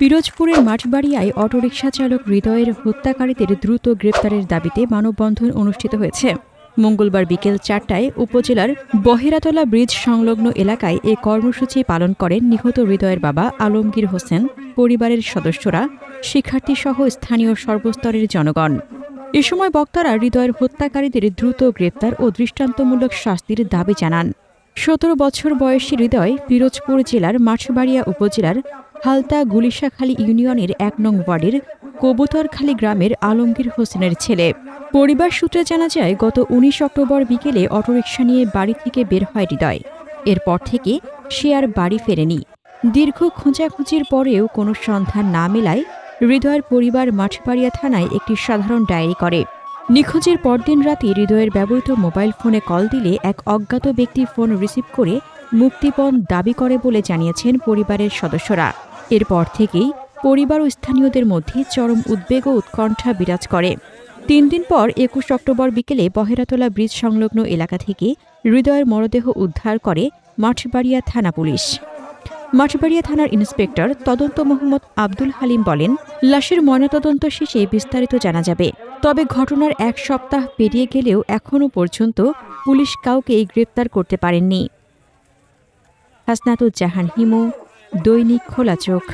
পিরোজপুরের মাঠবাড়িয়ায় অটোরিকশা চালক হৃদয়ের হত্যাকারীদের দ্রুত গ্রেপ্তারের দাবিতে মানববন্ধন অনুষ্ঠিত হয়েছে। মঙ্গলবার বিকেল চারটায় উপজেলার বহেরাতলা ব্রিজ সংলগ্ন এলাকায় এ কর্মসূচি পালন করেন নিহত হৃদয়ের বাবা আলমগীর হোসেন, পরিবারের সদস্যরা, শিক্ষার্থীসহ স্থানীয় সর্বস্তরের জনগণ। এ সময় বক্তারা হৃদয়ের হত্যাকারীদের দ্রুত গ্রেপ্তার ও দৃষ্টান্তমূলক শাস্তির দাবি জানান। সতেরো বছর বয়সী হৃদয় পিরোজপুর জেলার মাঠবাড়িয়া উপজেলার হালতা গুলিশাখালী ইউনিয়নের এক নং ওয়ার্ডের কবুতরখালী গ্রামের আলমগীর হোসেনের ছেলে। পরিবার সূত্রে জানা যায়, গত উনিশ অক্টোবর বিকেলে অটোরিকশা নিয়ে বাড়ি থেকে বের হয় হৃদয়। এরপর থেকে সে আর বাড়ি ফেরেনি। দীর্ঘ খোঁজাখুঁজির পরেও কোনো সন্ধান না মেলায় হৃদয়ের পরিবার মাঠপাড়িয়া থানায় একটি সাধারণ ডায়েরি করে। নিখোঁজের পরদিন রাতে হৃদয়ের ব্যবহৃত মোবাইল ফোনে কল দিলে এক অজ্ঞাত ব্যক্তি ফোন রিসিভ করে মুক্তিপণ দাবি করে বলে জানিয়েছেন পরিবারের সদস্যরা। এরপর থেকেই পরিবার ও স্থানীয়দের মধ্যে চরম উদ্বেগ ও উৎকণ্ঠা বিরাজ করে। তিন দিন পর একুশ অক্টোবর বিকেলে বহেরাতলা ব্রিজ সংলগ্ন এলাকা থেকে হৃদয়ের মরদেহ উদ্ধার করে মাঠবাড়িয়া থানা পুলিশ। মাঠবাড়িয়া থানার ইন্সপেক্টর তদন্ত মোহাম্মদ আব্দুল হালিম বলেন, লাশের ময়নাতদন্ত শেষে বিস্তারিত জানা যাবে। তবে ঘটনার এক সপ্তাহ পেরিয়ে গেলেও এখনও পর্যন্ত পুলিশ কাউকেই গ্রেপ্তার করতে পারেননি। হাসনাতুজ্জাহান হিমু দৈনিক খোলা চোখ।